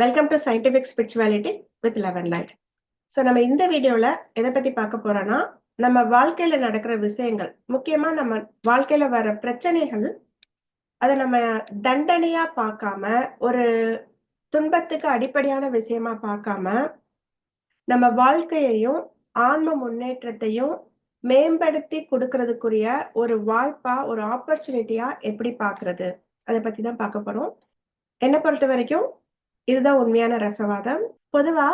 Welcome to scientific spirituality with eleven light so நம்ம இந்த வீடியோவில் எதை பற்றி பார்க்க போகிறோன்னா நம்ம வாழ்க்கையில் நடக்கிற விஷயங்கள் முக்கியமாக நம்ம வாழ்க்கையில் வர பிரச்சனைகள் அதை நம்ம தண்டனையாக பார்க்காம ஒரு துன்பத்துக்கு அடிப்படையான விஷயமா பார்க்காம நம்ம வாழ்க்கையையும் ஆன்ம முன்னேற்றத்தையும் மேம்படுத்தி கொடுக்கறதுக்குரிய ஒரு வாய்ப்பா ஒரு ஆப்பர்ச்சுனிட்டியா எப்படி பாக்குறது அதை பத்தி தான் பார்க்க போறோம். என்னை பொறுத்த வரைக்கும் இதுதான் உண்மையான ரசவாதம். பொதுவா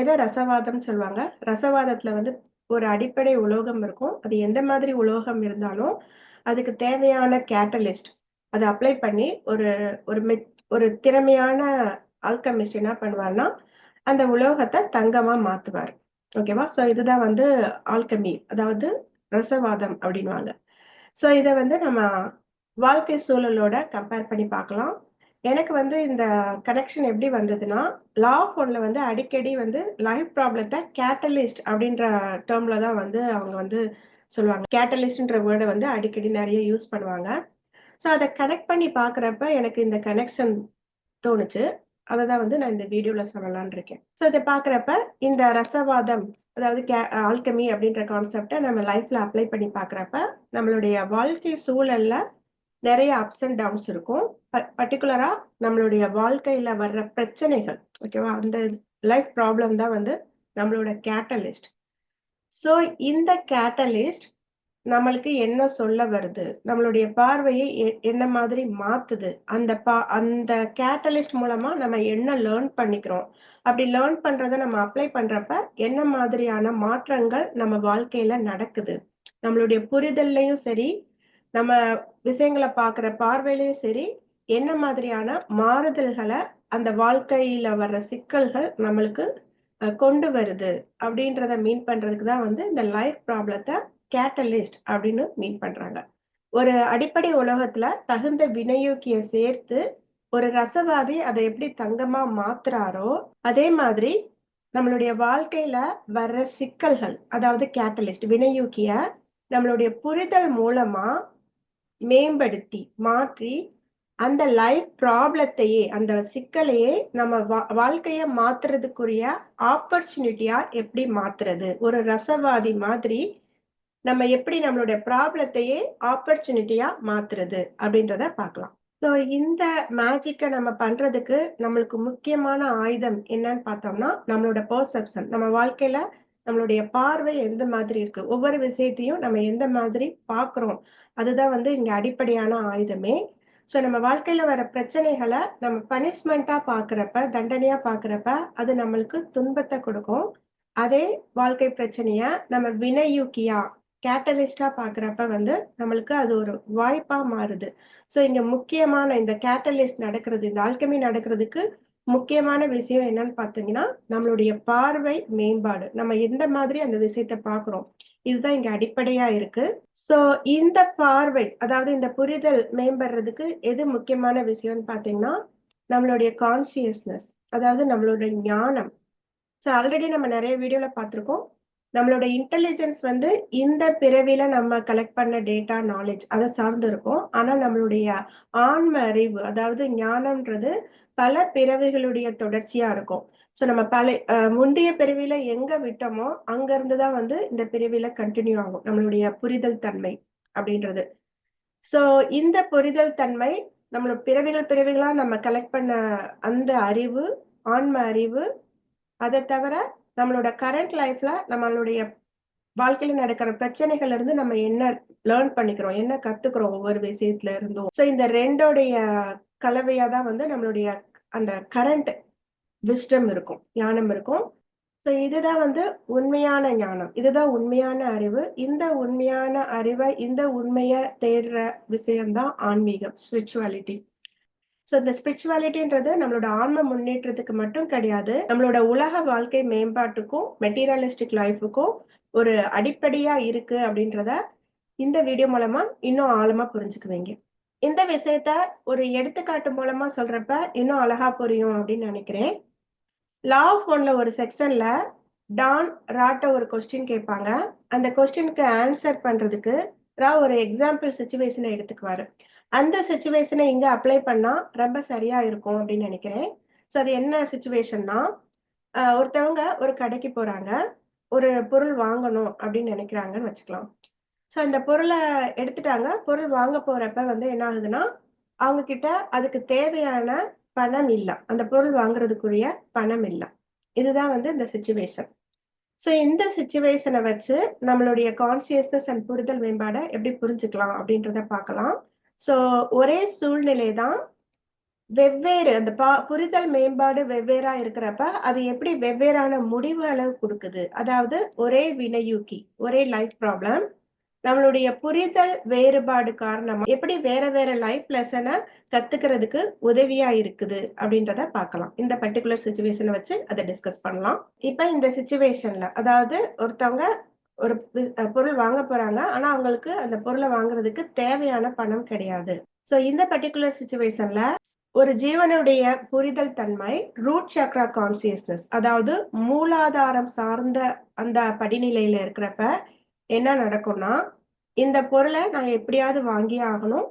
எதை ரசவாதம் சொல்லுவாங்க? ரசவாதத்துல வந்து ஒரு அடிப்படை உலோகம் இருக்கும். அது எந்த மாதிரி உலோகம் இருந்தாலும் அதுக்கு தேவையான கேட்டலிஸ்ட் அதை அப்ளை பண்ணி ஒரு ஒரு ஒரு திறமையான ஆல்கமிஸ்ட் என்ன பண்ணுவார்னா அந்த உலோகத்தை தங்கமா மாத்துவார். ஓகேவா ஸோ இதுதான் வந்து ஆல்கமி அதாவது ரசவாதம் அப்படின்வாங்க ஸோ இதை வந்து நம்ம வாழ்க்கை சூழலோட கம்பேர் பண்ணி பார்க்கலாம். எனக்கு வந்து இந்த கனெக்ஷன் எப்படி வந்ததுன்னா லா ஃபோனில் வந்து அடிக்கடி வந்து லைஃப் ப்ராப்ளத்தை கேட்டலிஸ்ட் அப்படின்ற டேர்ம்ல தான் வந்து அவங்க வந்து சொல்லுவாங்க. கேட்டலிஸ்ட்ன்ற வேர்டை வந்து அடிக்கடி நிறைய யூஸ் பண்ணுவாங்க. ஸோ அதை கனெக்ட் பண்ணி பார்க்குறப்ப எனக்கு இந்த கனெக்ஷன் தோணுச்சு. அதை தான் வந்து நான் இந்த வீடியோவில் சொல்லலான் இருக்கேன். ஸோ இதை பார்க்குறப்ப இந்த ரசவாதம் அதாவது கே ஆல்கமி அப்படின்ற கான்செப்டை நம்ம லைஃப்பில் அப்ளை பண்ணி பார்க்குறப்ப நம்மளுடைய வாழ்க்கை சூழலில் நிறைய அப்ஸ் அண்ட் டவுன்ஸ் இருக்கும். பர்டிகுலரா நம்மளுடைய வாழ்க்கையில வர்ற பிரச்சனைகள் ஓகேவா அந்த லைஃப் ப்ராப்ளம் தான் வந்து நம்மளோட கேட்டலிஸ்ட் ஸோ இந்த கேட்டலிஸ்ட் நம்மளுக்கு என்ன சொல்ல வருது? நம்மளுடைய பார்வையை என்ன மாதிரி மாத்துது? அந்த பா அந்த கேட்டலிஸ்ட் மூலமா நம்ம என்ன லேர்ன் பண்ணிக்கிறோம்? அப்படி லேர்ன் பண்றத நம்ம அப்ளை பண்றப்ப என்ன மாதிரியான மாற்றங்கள் நம்ம வாழ்க்கையில நடக்குது? நம்மளுடைய புரிதல்லையும் சரி நம்ம விஷயங்களை பார்க்குற பார்வையிலையும் சரி என்ன மாதிரியான மாறுதல்களை அந்த வாழ்க்கையில வர்ற சிக்கல்கள் நம்மளுக்கு கொண்டு வருது அப்படின்றத மீன் பண்றதுக்கு தான் வந்து இந்த லைஃப் ப்ராப்ளத்தை கேட்டலிஸ்ட் அப்படின்னு மீன் பண்றாங்க. ஒரு அடிப்படை உலகத்துல தகுந்த வினையூக்கிய சேர்த்து ஒரு ரசவாதி அதை எப்படி தங்கமா மாத்துறாரோ அதே மாதிரி நம்மளுடைய வாழ்க்கையில வர்ற சிக்கல்கள் அதாவது கேட்டலிஸ்ட் வினையூக்கிய நம்மளுடைய புரிதல் மூலமா மேம்படுத்தி மாற்றி அந்த லைஃப் ப்ராப்ளத்தையே அந்த சிக்கலையே நம்ம வா வாழ்க்கைய மாத்துறதுக்குரிய ஆப்பர்ச்சுனிட்டியா எப்படி மாத்துறது? ஒரு ரசவாதி மாதிரி நம்ம எப்படி நம்மளுடைய ப்ராப்ளத்தையே ஆப்பர்ச்சுனிட்டியா மாத்துறது அப்படின்றத பார்க்கலாம். ஸோ இந்த மேஜிக்கை நம்ம பண்றதுக்கு நம்மளுக்கு முக்கியமான ஆயுதம் என்னன்னு பார்த்தோம்னா நம்மளோட பர்செப்ஷன் நம்ம வாழ்க்கையில நம்மளுடைய பார்வை எந்த மாதிரி இருக்கு? ஒவ்வொரு விஷயத்தையும் நம்ம எந்த மாதிரி பாக்குறோம்? அதுதான் வந்து இங்க அடிப்படையான ஆயுதமே. ஸோ நம்ம வாழ்க்கையில வர பிரச்சனைகளை நம்ம பனிஷ்மெண்டா பாக்குறப்ப தண்டனையா பாக்குறப்ப அது நம்மளுக்கு துன்பத்தை கொடுக்கும். அதே வாழ்க்கை பிரச்சனைய நம்ம வினையூக்கியா கேட்டலிஸ்டா பாக்குறப்ப வந்து நம்மளுக்கு அது ஒரு வாய்ப்பா மாறுது. ஸோ இங்க முக்கியமான இந்த கேட்டலிஸ்ட் நடக்கிறது இந்த ஆல்கமி நடக்கிறதுக்கு முக்கியமான விஷயம் என்னன்னு பாத்தீங்கன்னா நம்மளுடைய பார்வை மேம்பாடு. நம்ம எந்த மாதிரி அந்த விஷயத்த பாக்குறோம் இதுதான் இங்க அடிப்படையா இருக்கு. சோ இந்த பார்வை அதாவது இந்த புரிதல் மேம்படுறதுக்கு எது முக்கியமான விஷயம்னு பாத்தீங்கன்னா நம்மளுடைய கான்சியஸ்னஸ் அதாவது நம்மளோட ஞானம். ஸோ ஆல்ரெடி நம்ம நிறைய வீடியோல பார்த்துருக்கோம் நம்மளோட இன்டெலிஜென்ஸ் வந்து இந்த பிறவில நம்ம கலெக்ட் பண்ண டேட்டா நாலேஜ் அதை சார்ந்து இருக்கும். ஆனா நம்மளுடைய ஆன்ம அறிவு அதாவது ஞானம்ன்றது பல பிறவிகளுடைய தொடர்ச்சியா இருக்கும். ஸோ நம்ம பல முந்தைய பிறவில எங்க விட்டோமோ அங்க இருந்துதான் வந்து இந்த பிறவில கண்டினியூ ஆகும். நம்மளுடைய புரிதல் தன்மை அப்படின்றது. ஸோ இந்த புரிதல் தன்மை நம்மளோட பிறவிகள் பிறவிகளா நம்ம கலெக்ட் பண்ண அந்த அறிவு ஆன்ம அறிவு அதை தவிர நம்மளோட கரண்ட் லைஃப்ல நம்மளுடைய வாழ்க்கையில நடக்கிற பிரச்சனைகள்ல இருந்து நம்ம என்ன லேர்ன் பண்ணிக்கிறோம் என்ன கத்துக்கிறோம் ஒவ்வொரு விஷயத்துல இருந்தும். ஸோ இந்த ரெண்டோடைய கலவையா தான் வந்து நம்மளுடைய அந்த கரண்ட் விஸ்டம் இருக்கும் ஞானம் இருக்கும். ஸோ இதுதான் வந்து உண்மையான ஞானம். இதுதான் உண்மையான அறிவு. இந்த உண்மையான அறிவை இந்த உண்மையை தேடுற விஷயம்தான் ஆன்மீகம் ஸ்பிரிச்சுவாலிட்டி ஸோ இந்த ஸ்பிரிச்சுவாலிட்டின்றது நம்மளோட ஆன்ம முன்னேற்றத்துக்கு மட்டும் கிடையாது. நம்மளோட உலக வாழ்க்கை மேம்பாட்டுக்கும் மெட்டீரியலிஸ்டிக் லைஃபுக்கும் ஒரு அடிப்படையா இருக்கு அப்படின்றத இந்த வீடியோ மூலமா இன்னும் ஆழமா புரிஞ்சுக்குவீங்க. இந்த விஷயத்த ஒரு எடுத்துக்காட்டு மூலமா சொல்றப்ப இன்னும் அழகா புரியும் அப்படின்னு நினைக்கிறேன். லா ஆஃப் ஒன்ல ஒரு செக்ஷன்ல டான் ராட்ட ஒரு கொஸ்டின் கேட்பாங்க. அந்த கொஸ்டினுக்கு ஆன்சர் பண்றதுக்கு ரா ஒரு எக்ஸாம்பிள் சுச்சுவேஷனை எடுத்துக்குவாரு. அந்த சுச்சுவேஷனை இங்க அப்ளை பண்ணா ரொம்ப சரியா இருக்கும் அப்படின்னு நினைக்கிறேன். ஸோ அது என்ன சுச்சுவேஷன்னா ஒருத்தவங்க ஒரு கடைக்கு போறாங்க. ஒரு பொருள் வாங்கணும் அப்படின்னு நினைக்கிறாங்கன்னு வச்சுக்கலாம். ஸோ அந்த பொருளை எடுத்துட்டாங்க. பொருள் வாங்க போறப்ப வந்து என்ன ஆகுதுன்னா அவங்க கிட்ட அதுக்கு தேவையான பணம் இல்லை. அந்த பொருள் வாங்குறதுக்குரிய பணம் இல்லை. இதுதான் வந்து இந்த சுச்சுவேஷன் ஸோ இந்த சுச்சுவேஷனை வச்சு நம்மளுடைய கான்சியஸ்னஸ் அண்ட் புரிதல் மேம்பாடை எப்படி புரிஞ்சுக்கலாம் அப்படின்றத பார்க்கலாம். ஸோ ஒரே சூழ்நிலை தான் வெவ்வேறு அந்த பா புரிதல் மேம்பாடு வெவ்வேறா இருக்கிறப்ப அது எப்படி வெவ்வேறான முடிவு அளவு கொடுக்குது. அதாவது ஒரே வினையூக்கி ஒரே லைஃப் ப்ராப்ளம் நம்மளுடைய புரிதல் வேறுபாடு காரணமா எப்படி வேற வேற லைஃப் லெசனை கத்துக்கிறதுக்கு உதவியா இருக்குது அப்படின்றத பார்க்கலாம். இந்த பர்டிகுலர் சுச்சுவேஷனை வச்சு அதை டிஸ்கஸ் பண்ணலாம். இப்ப இந்த சுச்சுவேஷன்ல அதாவது ஒருத்தவங்க ஒரு பொருள் வாங்க போறாங்க. ஆனா அவங்களுக்கு அந்த பொருளை வாங்குறதுக்கு தேவையான பணம் கிடையாது. சோ இந்த பர்டிகுலர் சுச்சுவேஷன்ல ஒரு ஜீவனுடைய புரிதல் தன்மை ரூட் சக்ரா கான்சியஸ்னஸ் அதாவது மூலாதாரம் சார்ந்த அந்த படிநிலையில இருக்கிறப்ப என்ன நடக்கும்னா இந்த பொருளை நான் எப்படியாவது வாங்கி ஆகணும்.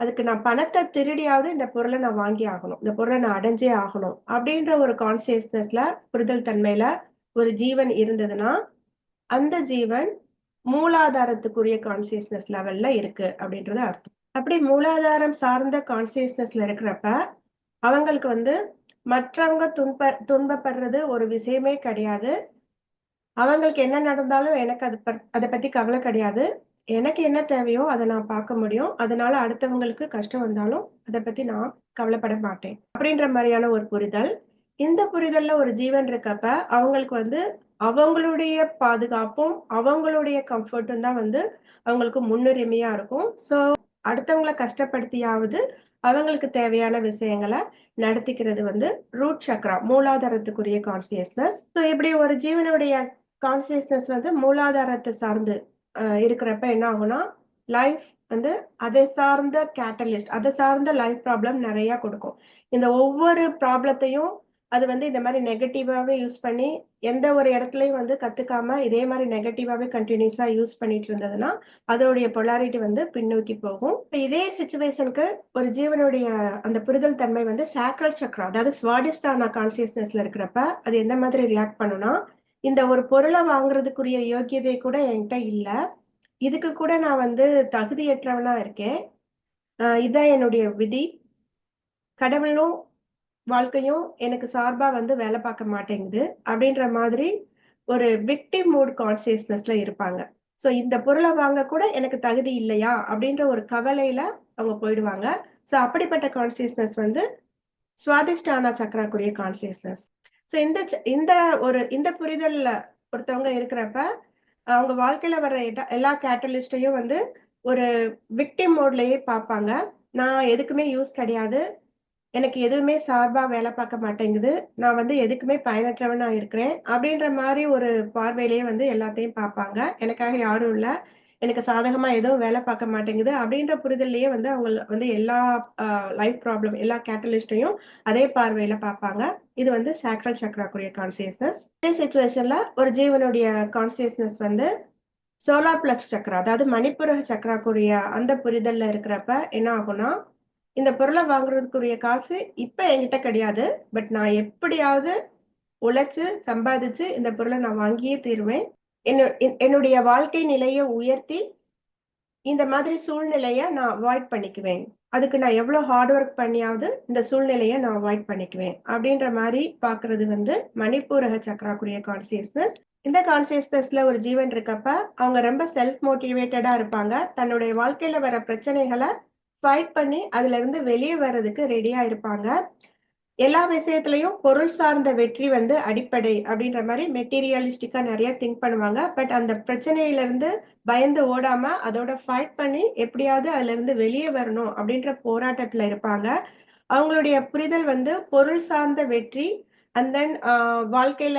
அதுக்கு நான் பணத்தை திருடியாவது இந்த பொருளை நான் வாங்கி ஆகணும். இந்த பொருளை நான் அடைஞ்சே ஆகணும். அப்படின்ற ஒரு கான்சியஸ்னஸ்ல புரிதல் தன்மையில ஒரு ஜீவன் இருந்ததுன்னா அந்த ஜீவன் மூலாதாரத்துக்குரிய கான்சியஸ்னஸ் லெவல்ல இருக்கு அப்படின்றது அர்த்தம். அப்படி மூலாதாரம் சார்ந்த கான்சியஸ்னஸ்ல இருக்கிறப்ப அவங்களுக்கு வந்து மற்றவங்க துன்ப துன்பப்படுறது ஒரு விஷயமே கிடையாது. அவங்களுக்கு என்ன நடந்தாலும் எனக்கு அது அதை பத்தி கவலை கிடையாது. எனக்கு என்ன தேவையோ அதை நான் பார்க்க முடியும். அதனால அடுத்தவங்களுக்கு கஷ்டம் வந்தாலும் அதை பத்தி நான் கவலைப்பட மாட்டேன். அப்படின்ற மாதிரியான ஒரு புரிதல். இந்த புரிதல்ல ஒரு ஜீவன் இருக்கப்ப அவங்களுக்கு வந்து அவங்களுடைய பாதுகாப்பும் அவங்களுடைய கம்ஃபர்ட்டும் தான் வந்து அவங்களுக்கு முன்னுரிமையா இருக்கும். ஸோ அடுத்தவங்களை கஷ்டப்படுத்தியாவது அவங்களுக்கு தேவையான விஷயங்களை நடத்திக்கிறது வந்து ரூட் சக்ரா மூலாதாரத்துக்குரிய கான்சியஸ்னஸ் ஸோ இப்படி ஒரு ஜீவனுடைய கான்சியஸ்னஸ் வந்து மூலாதாரத்தை சார்ந்து இருக்கிறப்ப என்ன ஆகும்னா லைஃப் வந்து அதை சார்ந்த கேட்டலிஸ்ட் அதை சார்ந்த லைஃப் ப்ராப்ளம் நிறைய கொடுக்கும். இந்த ஒவ்வொரு ப்ராப்ளத்தையும் அது வந்து இந்த மாதிரி நெகட்டிவாவே யூஸ் பண்ணி எந்த ஒரு இடத்துலயும் வந்து கத்துக்காம இதே மாதிரி நெகட்டிவாவே கண்டினியூஸா யூஸ் பண்ணிட்டு இருந்ததுன்னா அதோடைய பொலாரிட்டி வந்து பின்னோக்கி போகும். இப்போ இதே சுச்சுவேஷனுக்கு ஒரு ஜீவனுடைய அந்த புரிதல் தன்மை வந்து சாக்ரல் சக்கரம் அதாவது ஸ்வாடிஸ்டானா கான்சியஸ்னஸ்ல இருக்கிறப்ப அது எந்த மாதிரி ரியாக்ட் பண்ணுனா இந்த ஒரு பொருளை வாங்குறதுக்குரிய யோக்கியதை கூட என்கிட்ட இல்லை. இதுக்கு கூட நான் வந்து தகுதியற்றவனா இருக்கேன். இதான் என்னுடைய விதி. கடவுளும் வாழ்க்கையும் எனக்கு சார்பா வந்து வேலை பார்க்க மாட்டேங்குது அப்படின்ற மாதிரி ஒரு விக்டிம் மூட் கான்சியஸ்னஸ்ல இருப்பாங்க. சோ இந்த பொருளை வாங்க கூட எனக்கு தகுதி இல்லையா அப்படின்ற ஒரு கவலையில அவங்க போயிடுவாங்க. சோ அப்படிப்பட்ட கான்சியஸ்னஸ் வந்து சுவாதிஷ்டானா சக்கராக்குரிய கான்சியஸ்னஸ் ஸோ இந்த இந்த ஒரு இந்த புரிதல்ல ஒருத்தவங்க இருக்கிறப்ப அவங்க வாழ்க்கையில வர எல்லா கேட்டலிஸ்டையும் வந்து ஒரு விக்டிம் மோட்லயே பார்ப்பாங்க. நான் எதுக்குமே யூஸ் கிடையாது. எனக்கு எதுவுமே சார்பா வேலை பார்க்க மாட்டேங்குது. நான் வந்து எதுக்குமே பயனற்றவனா இருக்கிறேன். அப்படின்ற மாதிரி ஒரு பார்வையிலேயே வந்து எல்லாத்தையும் பார்ப்பாங்க. எனக்காக யாரும் இல்லை. எனக்கு சாதகமா எதுவும் வேலை பார்க்க மாட்டேங்குது. அப்படின்ற புரிதல்லையே வந்து அவங்க வந்து எல்லா லைஃப் ப்ராப்ளம் எல்லா கேட்டலிஸ்டையும் அதே பார்வையில பார்ப்பாங்க. இது வந்து சாக்ரல் சக்ராக்குரிய கான்சியஸ்னஸ் இதே சுச்சுவேஷன்ல ஒரு ஜீவனுடைய கான்சியஸ்னஸ் வந்து சோலார் பிளக்ஸ் சக்ரா அதாவது மணிப்புரக சக்ராக்குரிய அந்த புரிதல்ல இருக்கிறப்ப என்ன ஆகும்னா இந்த பொருளை வாங்குறதுக்குரிய காசு இப்ப என்கிட்ட கிடையாது. பட் நான் எப்படியாவது உழைச்சு சம்பாதிச்சு இந்த பொருளை நான் வாங்கியே தீருவேன். என்னுடைய வாழ்க்கை நிலையை உயர்த்தி இந்த மாதிரி சூழ்நிலைய நான் அவாய்ட் பண்ணிக்குவேன். அதுக்கு நான் எவ்வளவு ஹார்ட் ஒர்க் பண்ணியாவது இந்த சூழ்நிலையை நான் அவாய்ட் பண்ணிக்குவேன். அப்படின்ற மாதிரி பாக்குறது வந்து மணிப்பூரக சக்கராக்குரிய கான்சியஸ்னஸ் இந்த கான்சியஸ்னஸ்ல ஒரு ஜீவன் இருக்கப்ப அவங்க ரொம்ப செல்ஃப் மோட்டிவேட்டடா இருப்பாங்க. தன்னுடைய வாழ்க்கையில வர பிரச்சனைகளை ஃபைட் பண்ணி அதுல இருந்து வெளியே வர்றதுக்கு ரெடியா இருப்பாங்க. எல்லா விஷயத்திலையும் பொருள் சார்ந்த வெற்றி வந்து அடிப்படை அப்படின்ற மாதிரி மெட்டீரியலிஸ்டிக்கா நிறைய திங்க் பண்ணுவாங்க. பட் அந்த பிரச்சனையில இருந்து பயந்து ஓடாம அதோட ஃபைட் பண்ணி எப்படியாவது அதுல இருந்து வெளியே வரணும் அப்படின்ற போராட்டத்துல இருப்பாங்க. அவங்களுடைய புரிதல் வந்து பொருள் சார்ந்த வெற்றி அண்ட் தென் வாழ்க்கையில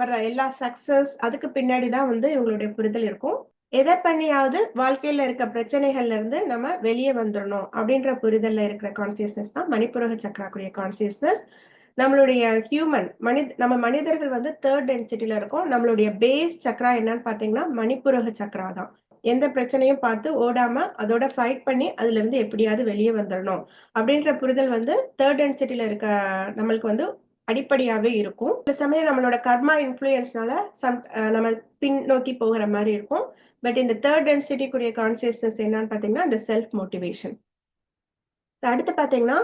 வர்ற எல்லா சக்சஸ் அதுக்கு பின்னாடி தான் வந்து இவங்களுடைய புரிதல் இருக்கும். எதை பண்ணியாவது வாழ்க்கையில இருக்க பிரச்சனைகள்ல இருந்து நம்ம வெளியே வந்துடணும் அப்படின்ற புரிதல்ல இருக்கிற கான்சியஸ்னஸ் தான் மணிப்புரக சக்கராக்குரிய கான்சியஸ்னஸ் நம்மளுடைய ஹியூமன் மனித நம்ம மனிதர்கள் வந்து தேர்ட் டென்சிட்டில இருக்கோம். நம்மளுடைய பேஸ் சக்ரா என்னன்னு பாத்தீங்கன்னா மணிப்புரக சக்ரா தான். எந்த பிரச்சனையும் பார்த்து ஓடாம அதோட ஃபைட் பண்ணி அதுல இருந்து எப்படியாவது வெளியே வந்துடணும் அப்படின்ற புரிதல் வந்து தேர்ட் டென்சிட்டில இருக்க நம்மளுக்கு வந்து அடிப்படையாவே இருக்கும். சில சமயம் நம்மளோட கர்மா இன்ஃப்ளூயன்ஸ்னால சம் நம்ம பின்னோக்கி போகிற மாதிரி இருக்கும். பட் இந்த தேர்ட் டென்சிட்டிக்குரிய கான்சியஸ்னஸ் என்னன்னு பார்த்தீங்கன்னா இந்த செல்ஃப் மோட்டிவேஷன் அடுத்து பார்த்தீங்கன்னா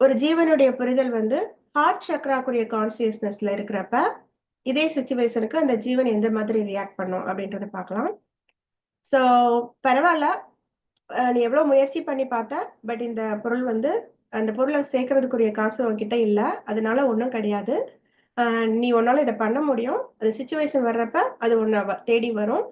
ஒரு ஜீவனுடைய புரிதல் வந்து ஹார்ட் சக்ராக்குரிய கான்சியஸ்னஸ்ல இருக்கிறப்ப இதே சுச்சுவேஷனுக்கு அந்த ஜீவன் எந்த மாதிரி ரியாக்ட் பண்ணும் அப்படின்றத பார்க்கலாம். ஸோ பரவாயில்ல. நீ எவ்வளவு முயற்சி பண்ணி பார்த்த பட் இந்த பொருள் வந்து அந்த பொருளை சேர்க்கறதுக்குரிய காசு உன்கிட்ட இல்லை. அதனால ஒன்றும் கிடையாது. நீ உன்னால இதை பண்ண முடியும். அந்த சுச்சுவேஷன் வர்றப்ப அது உன்னை தேடி வரும்.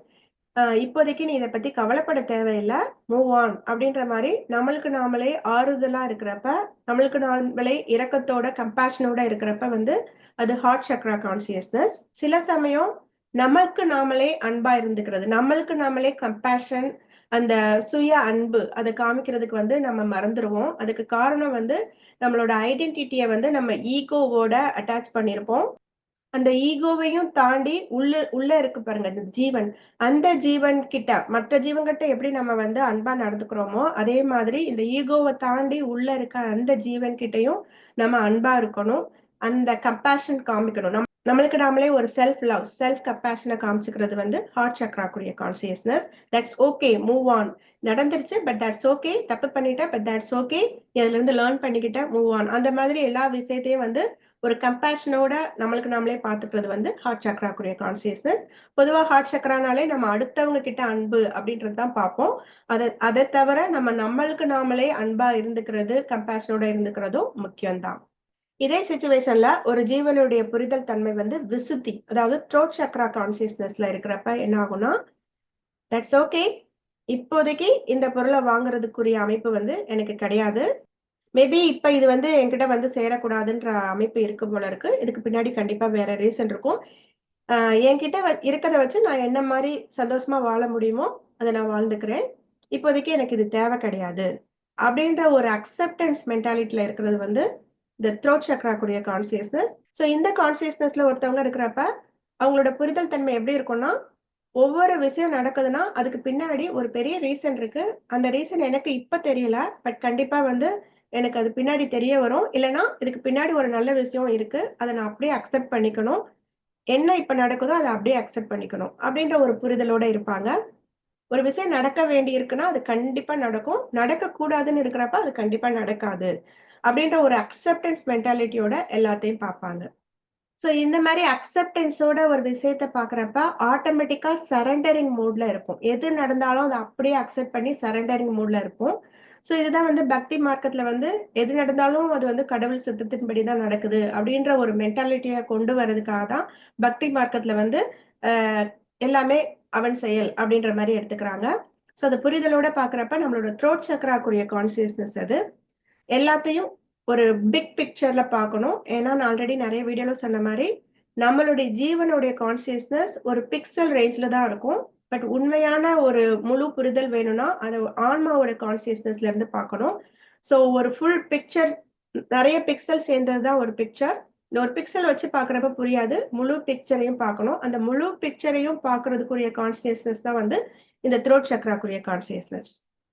இப்போதைக்கு நீ இதை பத்தி கவலைப்பட தேவையில்லை. மூவ் ஆன் அப்படின்ற மாதிரி நம்மளுக்கு நாமளே ஆறுதலா இருக்கிறப்ப நம்மளுக்கு நாமளே இரக்கத்தோட கம்பேஷனோட இருக்கிறப்ப வந்து அது ஹார்ட் சக்ரா கான்சியஸ்னஸ் சில சமயம் நம்மளுக்கு நாமளே அன்பா இருந்துக்கிறது நம்மளுக்கு நாமளே கம்பேஷன் அந்த சுய அன்பு அதை காமிக்கிறதுக்கு வந்து நம்ம மறந்துடுவோம் அதுக்கு காரணம் வந்து நம்மளோட ஐடென்டிட்டியை வந்து நம்ம ஈகோவோட அட்டாச் பண்ணியிருப்போம் அந்த ஈகோவையும் தாண்டி உள்ள உள்ள இருக்கு பாருங்க இந்த ஜீவன். அந்த ஜீவன் கிட்ட மற்ற ஜீவன் கிட்ட எப்படி நம்ம வந்து அன்பா நடந்துக்கிறோமோ அதே மாதிரி இந்த ஈகோவை தாண்டி உள்ள இருக்க அந்த ஜீவன் கிட்டையும் நம்ம அன்பா இருக்கணும். அந்த கம்பேஷன் காமிக்கணும். நம்ம நம்மளுக்கு நாமளே ஒரு செல்ஃப் லவ் செல்ஃப் கம்பேஷனை காமிச்சுக்கிறது வந்து heart சக்ராக்குரிய consciousness that's okay move on நடந்துருச்சு பட் தட்ஸ் ஓகே தப்பு பண்ணிட்டேன் பட் தட்ஸ் ஓகே இதுல இருந்து லேர்ன் பண்ணிக்கிட்டேன் மூவ் ஆன் அந்த மாதிரி எல்லா விஷயத்தையும் வந்து ஒரு கம்பேஷனோட நம்மளுக்கு நாமளே பார்த்துக்கிறது வந்து ஹார்ட் சக்ராக்குரிய கான்சியஸ்னஸ் பொதுவாக ஹார்ட் சக்ரானாலே நம்ம அடுத்தவங்க கிட்ட அன்பு அப்படின்றது தான் பார்ப்போம். அதை அதை தவிர நம்ம நம்மளுக்கு நாமளே அன்பா இருந்துக்கிறது கம்பேஷனோட இருந்துக்கிறதும் முக்கியம்தான். இதே சுச்சுவேஷன்ல ஒரு ஜீவனுடைய புரிதல் தன்மை வந்து விசுத்தி அதாவது த்ரோட் சக்ரா கான்சியஸ்னஸ்ல இருக்கிறப்ப என்ன ஆகும்னா தட்ஸ் ஓகே இப்போதைக்கு இந்த பொருளை வாங்குறதுக்குரிய அமைப்பு வந்து எனக்கு கிடையாது. மேபி இப்ப இது வந்து என்கிட்ட வந்து சேரக்கூடாதுன்ற அமைப்பு இருக்கு போல இருக்கு. இதுக்கு பின்னாடி கண்டிப்பா வேற ரீசன் இருக்கும். என்கிட்ட இருக்கிறத வச்சு நான் என்ன மாதிரி சந்தோஷமா வாழ முடியுமோ அதை நான் வாழ்ந்துக்கிறேன். இப்போதைக்கு எனக்கு இது தேவை கிடையாது. அப்படின்ற ஒரு அக்செப்டன்ஸ் மென்டாலிட்டியில இருக்கிறது வந்து இந்த த்ரோட் சக்ராக்குரிய கான்சியஸ்னஸ் ஸோ இந்த கான்சியஸ்னஸ்ல ஒருத்தவங்க இருக்கிறப்ப அவங்களோட புரிதல் தன்மை எப்படி இருக்கும்னா ஒவ்வொரு விஷயம் நடக்குதுன்னா அதுக்கு பின்னாடி ஒரு பெரிய ரீசன் இருக்கு. அந்த ரீசன் எனக்கு இப்ப தெரியல பட் கண்டிப்பா வந்து எனக்கு அது பின்னாடி தெரிய வரும். இல்லைன்னா இதுக்கு பின்னாடி ஒரு நல்ல விஷயம் இருக்கு. அதை நான் அப்படியே அக்செப்ட் பண்ணிக்கணும். என்ன இப்ப நடக்குதோ அதை அப்படியே அக்செப்ட் பண்ணிக்கணும். அப்படின்ற ஒரு புரிதலோட இருப்பாங்க. ஒரு விஷயம் நடக்க வேண்டி இருக்குன்னா அது கண்டிப்பா நடக்கும். நடக்க கூடாதுன்னு இருக்கிறப்ப அது கண்டிப்பா நடக்காது. அப்படின்ற ஒரு அக்செப்டன்ஸ் மென்டாலிட்டியோட எல்லாத்தையும் பார்ப்பாங்க. ஸோ இந்த மாதிரி அக்செப்டன்ஸோட ஒரு விஷயத்த பாக்குறப்ப ஆட்டோமேட்டிக்கா சரண்டரிங் மூட்ல இருக்கும் எது நடந்தாலும் அதை அப்படியே அக்செப்ட் பண்ணி சரண்டரிங் மூட்ல இருப்போம். ஸோ இதுதான் வந்து பக்தி மார்க்கத்துல வந்து எது நடந்தாலும் அது வந்து கடவுள் சித்தத்தின்படி தான் நடக்குது அப்படின்ற ஒரு மென்டாலிட்டியை கொண்டு வர்றதுக்காக தான் பக்தி மார்க்கத்துல வந்து எல்லாமே அவன் செயல் அப்படின்ற மாதிரி எடுத்துக்கிறாங்க. ஸோ அதை புரிதலோட பாக்குறப்ப நம்மளோட த்ரோட் சக்கராக்குரிய கான்சியஸ்னஸ் அது. எல்லாத்தையும் ஒரு பிக் பிக்சர்ல பார்க்கணும் ஏன்னா நான் ஆல்ரெடி நிறைய வீடியோல சொன்ன மாதிரி நம்மளுடைய ஜீவனுடைய கான்சியஸ்னஸ் ஒரு பிக்சல் ரேஞ்ச்ல தான் இருக்கும். பட் உண்மையான ஒரு முழு புரிதல் வேணும்னா அதை ஆன்மாவோட கான்சியஸ்னஸ்ல இருந்து பார்க்கணும். ஸோ ஒரு ஃபுல் பிக்சர் நிறைய பிக்சல் சேர்ந்தது தான் ஒரு பிக்சர் இந்த ஒரு பிக்சல் வச்சு பார்க்குறப்ப புரியாது. முழு பிக்சரையும் பார்க்கணும். அந்த முழு பிக்சரையும் பார்க்கறதுக்குரிய கான்சியஸ்னஸ் தான் வந்து இந்த த்ரோட் சக்ராக்குரிய கான்சியஸ்னஸ்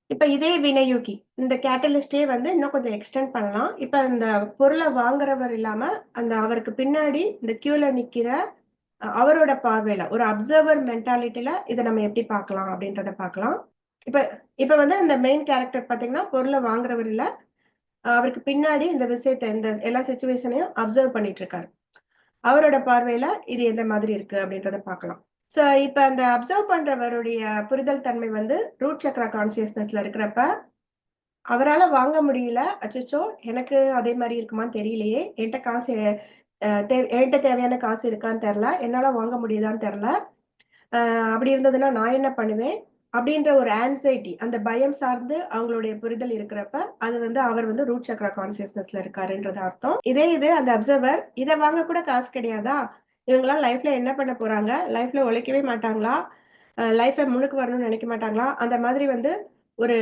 இப்போ இதே வினயுகி இந்த கேட்டலிஸ்டே வந்து இன்னும் கொஞ்சம் எக்ஸ்டெண்ட் பண்ணலாம். இப்போ அந்த பொருளை வாங்குறவர் இல்லாமல் அந்த அவருக்கு பின்னாடி இந்த கியூல நிற்கிற அவரோட பார்வையில ஒரு அப்சர்வர் மென்டாலிட்டியில இதை நம்ம எப்படி பார்க்கலாம் அப்படின்றத பார்க்கலாம். இப்ப இப்ப வந்து அந்த மெயின் கேரக்டர் பாத்தீங்கன்னா பொருளை வாங்குறவர் இல்ல அவருக்கு பின்னாடி இந்த விஷயத்த இந்த எல்லா சுச்சுவேஷனையும் அப்சர்வ் பண்ணிட்டு இருக்காரு. அவரோட பார்வையில இது எந்த மாதிரி இருக்கு அப்படின்றத பார்க்கலாம். ஸோ இப்ப அந்த அப்சர்வ் பண்றவருடைய புரிதல் தன்மை வந்து ரூட் சக்ரா கான்சியஸ்னஸ்ல இருக்கிறப்ப அவரால் வாங்க முடியல அச்சோ எனக்கு அதே மாதிரி இருக்குமான்னு தெரியலையே என்கிட்ட காசு என்கிட்ட தேவையான காசு இருக்கான்னு தெரில என்னால வாங்க முடியுதான்னு தெரில அப்படி இருந்ததுன்னா நான் என்ன பண்ணுவேன்? அப்படின்ற ஒரு ஆன்சைட்டி அந்த பயம் சார்ந்து அவங்களுடைய புரிதல் இருக்கிறப்ப அது வந்து அவர் வந்து ரூட் சக்ரா கான்சியஸ்னஸ்ல இருக்காருன்றது அர்த்தம். இதே இது அந்த அப்சர்வர் இதை வாங்க கூட காசு கிடையாதா? இவங்கெல்லாம் லைஃப்ல என்ன பண்ண போறாங்க? லைஃப்ல உழைக்கவே மாட்டாங்களா? லைஃப்ல முன்னுக்கு வரணும்னு நினைக்க மாட்டாங்களா? அந்த மாதிரி வந்து ஒரு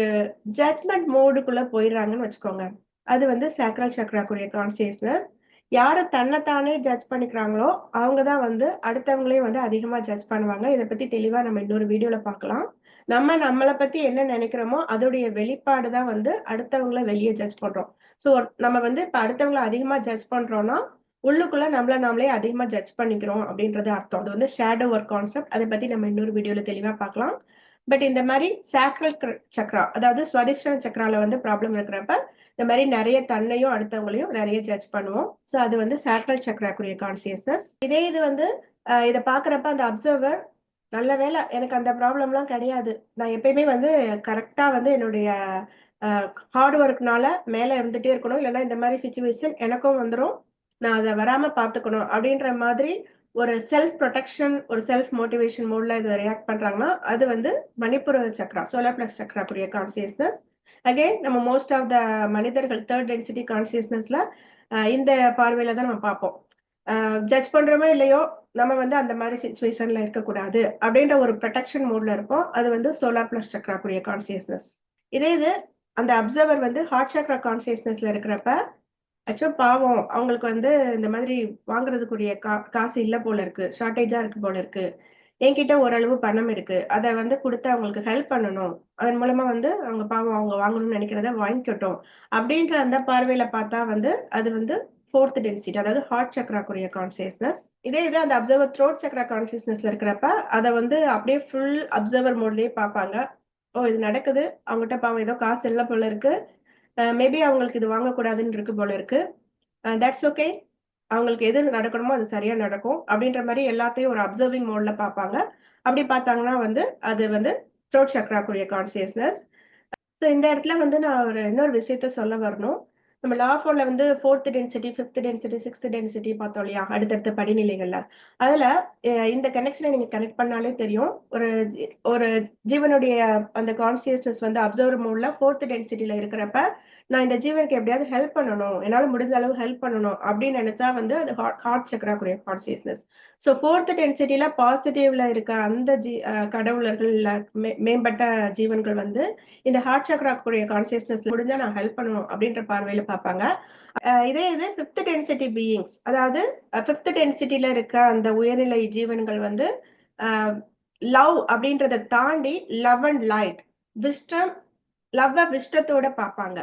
ஜட்மெண்ட் மோடுக்குள்ள போயிடுறாங்கன்னு வச்சுக்கோங்க. அது வந்து சாக்ரல் சக்ராக்குரிய கான்சியஸ்னஸ் யாரு தன்னைத்தானே ஜட்ஜ் பண்ணிக்கிறாங்களோ அவங்க தான் வந்து அடுத்தவங்களையும் வந்து அதிகமா ஜட்ஜ் பண்ணுவாங்க. இதை பத்தி தெளிவா நம்ம இன்னொரு வீடியோல பார்க்கலாம். நம்ம நம்மளை பத்தி என்ன நினைக்கிறோமோ அதோடைய வெளிப்பாடு தான் வந்து அடுத்தவங்கள வெளியே ஜட்ஜ் பண்றோம். ஸோ நம்ம வந்து இப்ப அடுத்தவங்கள அதிகமா ஜட்ஜ் பண்றோம்னா உள்ளுக்குள்ள நம்மள நாமளே அதிகமா ஜட்ஜ் பண்ணிக்கிறோம் அப்படின்றது அர்த்தம். அது வந்து ஷேடோ ஒர்க் கான்செப்ட் அதை பத்தி நம்ம இன்னொரு வீடியோல தெளிவா பார்க்கலாம். பட் இந்த மாதிரி சாக்ரல் சக்ரா அதாவது சுவதிஷ்டான சக்ரால வந்து ப்ராப்ளம் இருக்கிறப்ப இந்த மாதிரி நிறைய தன்னையும் அடுத்தவங்களையும் நிறைய ஜட்ஜ் பண்ணுவோம். ஸோ அது வந்து சாக்ரல் சக்ராக்குரிய கான்சியஸ்னஸ் இதே இது வந்து இதை பாக்குறப்ப அந்த அப்சர்வர் நல்ல வேலை எனக்கு அந்த ப்ராப்ளம்லாம் கிடையாது. நான் எப்பயுமே வந்து கரெக்டா வந்து என்னுடைய ஹார்ட் ஒர்க்னால மேல இருந்துட்டே இருக்கணும். இல்லைன்னா இந்த மாதிரி சுச்சுவேஷன் எனக்கும் வந்துடும் நான் அதை வராம பாத்துக்கணும் அப்படின்ற மாதிரி ஒரு செல்ஃப் ப்ரொடெக்ஷன் ஒரு செல்ஃப் மோட்டிவேஷன் மோட்ல இதை ரியாக்ட் பண்றாங்கன்னா அது வந்து மணிப்புர சக்ரா சோலார் பிளஸ் சக்ராக்குரிய கான்சியஸ்னஸ் அகைன் நம்ம மோஸ்ட் ஆஃப் த மனிதர்கள் தேர்ட் டென்சிட்டி கான்சியஸ்னஸ்ல இந்த பார்வையில தான் நம்ம பார்ப்போம். ஜட்ஜ் பண்றோமோ இல்லையோ நம்ம வந்து அந்த மாதிரி சுச்சுவேஷன்ல இருக்கக்கூடாது அப்படின்ற ஒரு ப்ரொடெக்ஷன் மோட்ல இருப்போம். அது வந்து சோலார் பிளஸ் சக்ராக்குரிய கான்சியஸ்னஸ் இதே இது அந்த அப்சர்வர் வந்து ஹார்ட் சக்ரா கான்சியஸ்னஸ்ல இருக்கிறப்ப ஆக்சுவலா பாவம் அவங்களுக்கு வந்து இந்த மாதிரி வாங்குறதுக்குரிய கா காசு இல்ல போல இருக்கு ஷார்டேஜா இருக்கு போல இருக்கு. என்கிட்ட ஓரளவு பணம் இருக்கு. அதை வந்து கொடுத்து அவங்களுக்கு ஹெல்ப் பண்ணணும். அதன் மூலமா வந்து அவங்க பாவம் அவங்க வாங்கணும்னு நினைக்கிறத வாங்கிக்கட்டும். அப்படின்ற அந்த பார்வையில பார்த்தா வந்து அது வந்து ஃபோர்த் டென்சிட்டி அதாவது ஹார்ட் சக்ராக்குரிய கான்சியஸ்னஸ் இதே இது அந்த அப்சர்வர் த்ரோட் சக்ரா கான்சியஸ்னஸ்ல இருக்கிறப்ப அதை வந்து அப்படியே ஃபுல் அப்சர்வர் மோட்லயே பார்ப்பாங்க. ஓ இது நடக்குது. அவங்ககிட்ட பாவம் ஏதோ காசு இல்லை போல இருக்கு. மேபி அவங்களுக்கு இது வாங்கக்கூடாதுன்னு இருக்கு போல இருக்கு. தட்ஸ் ஓகே அவங்களுக்கு எது நடக்கணுமோ அது சரியா நடக்கும். அப்படின்ற மாதிரி எல்லாத்தையும் ஒரு அப்சர்விங் மோட்ல பார்ப்பாங்க. அப்படி பார்த்தாங்கன்னா வந்து அது வந்து த்ரோட் சக்ராக்குரிய கான்சியஸ்னஸ் ஸோ இந்த இடத்துல வந்து நான் ஒரு இன்னொரு விஷயத்த சொல்ல வரணும். நம்ம லா ஃபோர்ல வந்து fourth density fifth density sixth density பார்த்தோம் இல்லையா? அடுத்தடுத்த படிநிலைகள்ல. அதுல இந்த கனெக்ஷனை நீங்க கனெக்ட் பண்ணாலே தெரியும். ஒரு ஒரு ஜீவனுடைய அந்த கான்சியஸ்னஸ் வந்து அப்சர்வர் மோட்ல ஃபோர்த் டென்சிட்டில இருக்கிறப்ப நான் இந்த ஜீவனுக்கு எப்படியாவது ஹெல்ப் பண்ணணும். என்னால முடிஞ்ச அளவு ஹெல்ப் பண்ணணும் அப்படின்னு நினைச்சா வந்து அது ஹார்ட் சக்கராக்குரிய கான்சியஸ்னஸ் ஸோ ஃபோர்த் டென்சிட்டியில பாசிட்டிவ்ல இருக்க அந்த ஜீ கடவுளர்கள் மேம்பட்ட ஜீவன்கள் வந்து இந்த ஹார்ட் சக்கராக்குரிய கான்சியஸ்னஸ் முடிஞ்சா நான் ஹெல்ப் பண்ணணும் அப்படின்ற பார்வையில பார்ப்பாங்க. இதே இது ஃபிஃப்த் டென்சிட்டி பீயிங்ஸ் அதாவது ஃபிஃப்த் டென்சிட்டியில இருக்க அந்த உயர்நிலை ஜீவன்கள் வந்து லவ் அப்படின்றத தாண்டி love and light wisdom love விஷ்டத்தோட பார்ப்பாங்க.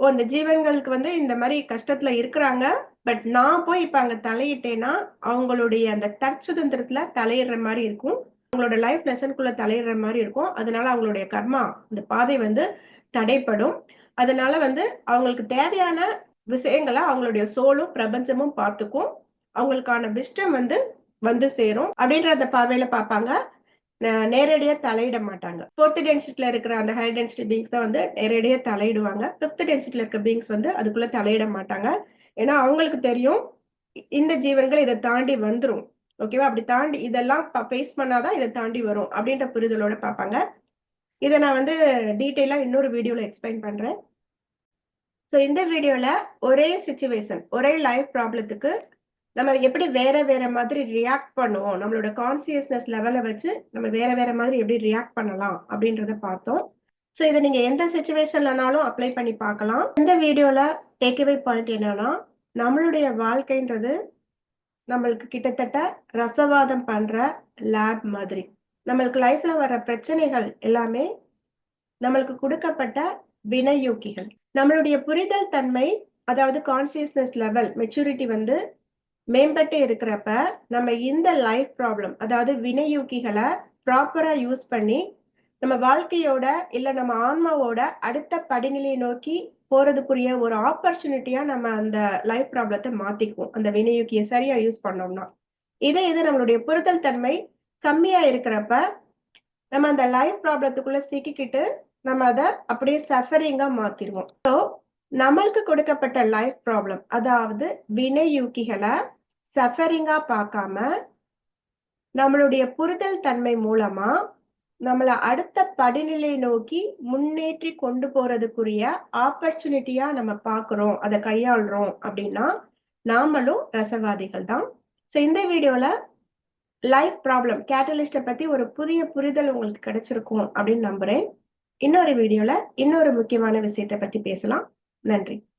ஓ இந்த ஜீவன்களுக்கு வந்து இந்த மாதிரி கஷ்டத்துல இருக்கிறாங்க. பட் நான் போய் இப்ப அங்க தலையிட்டேன்னா அவங்களுடைய அந்த தற்சுதந்திரத்துல தலையிடுற மாதிரி இருக்கும். அவங்களோட லைஃப் லெசனுக்குள்ள தலையிடுற மாதிரி இருக்கும். அதனால அவங்களுடைய கர்மா இந்த பாதை வந்து தடைப்படும். அதனால வந்து அவங்களுக்கு தேவையான விஷயங்களை அவங்களுடைய சோலும் பிரபஞ்சமும் பார்த்துக்கும். அவங்களுக்கான விஷ்டம் வந்து வந்து சேரும். அப்படின்ற அந்த பார்வையில பார்ப்பாங்க. நேரடியா தலையிட மாட்டாங்க. ஃபோர்த் டென்சிட்டில இருக்கிற அந்த ஹை டென்சிட்டி பீங்ஸ் தான் வந்து நேரடியா தலையிடுவாங்க. பிப்த் டென்சிட்டில இருக்க பீங்ஸ் வந்து அதுக்குள்ள தலையிட மாட்டாங்க. ஏன்னா அவங்களுக்கு தெரியும் இந்த ஜீவன்கள் இதை தாண்டி வந்துரும். ஓகேவா அப்படி தாண்டி இதெல்லாம் ஃபேஸ் பண்ணாதான் இதை தாண்டி வரும் அப்படின்ற புரிதலோட பார்ப்பாங்க. இதை நான் வந்து டீட்டெயிலா இன்னொரு வீடியோல எக்ஸ்பிளைன் பண்றேன். ஸோ இந்த வீடியோல ஒரே சுச்சுவேஷன் ஒரே லைஃப் ப்ராப்ளத்துக்கு நம்ம எப்படி வேற வேற மாதிரி ரியாக்ட் பண்ணுவோம்? நம்மளோட கான்சியஸ்னஸ் லெவலை வச்சு நம்ம வேற வேற மாதிரி எப்படி ரியாக்ட் பண்ணலாம் அப்படின்றத பார்த்தோம். ஸோ இதை நீங்க எந்த சுச்சுவேஷன்லனாலும் அப்ளை பண்ணி பார்க்கலாம். இந்த வீடியோல டேக்அவே பாயிண்ட் என்னன்னா நம்மளுடைய வாழ்க்கைன்றது நம்மளுக்கு கிட்டத்தட்ட ரசவாதம் பண்ற லேப் மாதிரி. நம்மளுக்கு லைஃப்ல வர பிரச்சனைகள் எல்லாமே நம்மளுக்கு கொடுக்கப்பட்ட வினையூக்கிகள். நம்மளுடைய புரிதல் தன்மை அதாவது கான்சியஸ்னஸ் லெவல் மெச்சூரிட்டி வந்து மேம்பட்டு இருக்கிறப்ப நம்ம இந்த லைஃப் ப்ராப்ளம் அதாவது வினையூக்கிகளை ப்ராப்பரா யூஸ் பண்ணி நம்ம வாழ்க்கையோட இல்ல நம்ம ஆன்மாவோட அடுத்த படிநிலையை நோக்கி போறதுக்குரிய ஒரு ஆப்பர்ச்சுனிட்டியா நம்ம அந்த லைஃப் ப்ராப்ளத்தை மாத்திக்குவோம். அந்த வினையூக்கிய சரியா யூஸ் பண்ணோம்னா. இதே இது நம்மளுடைய புரிதல் தன்மை கம்மியா இருக்கிறப்ப நம்ம அந்த லைஃப் ப்ராப்ளத்துக்குள்ள சிக்கிக்கிட்டு நம்ம அதை அப்படியே சஃபரிங்கா மாத்திடுவோம். ஸோ நம்மளுக்கு கொடுக்கப்பட்ட லைஃப் ப்ராப்ளம் அதாவது வினையூக்கிகளை சஃபரிங்கா பார்க்காம நம்மளுடைய புரிதல் தன்மை மூலமா நம்மளை அடுத்த படிநிலை நோக்கி முன்னேற்றி கொண்டு போறதுக்குரிய ஆப்பர்ச்சுனிட்டியா நம்ம பாக்குறோம் அதை கையாளுறோம் அப்படின்னா நாமளும் ரசவாதிகள் தான். ஸோ இந்த வீடியோல லைஃப் ப்ராப்ளம் கேட்டலிஸ்டை பத்தி ஒரு புதிய புரிதல் உங்களுக்கு கிடைச்சிருக்கும் அப்படின்னு நம்புறேன். இன்னொரு வீடியோல இன்னொரு முக்கியமான விஷயத்தை பத்தி பேசலாம். நன்றி.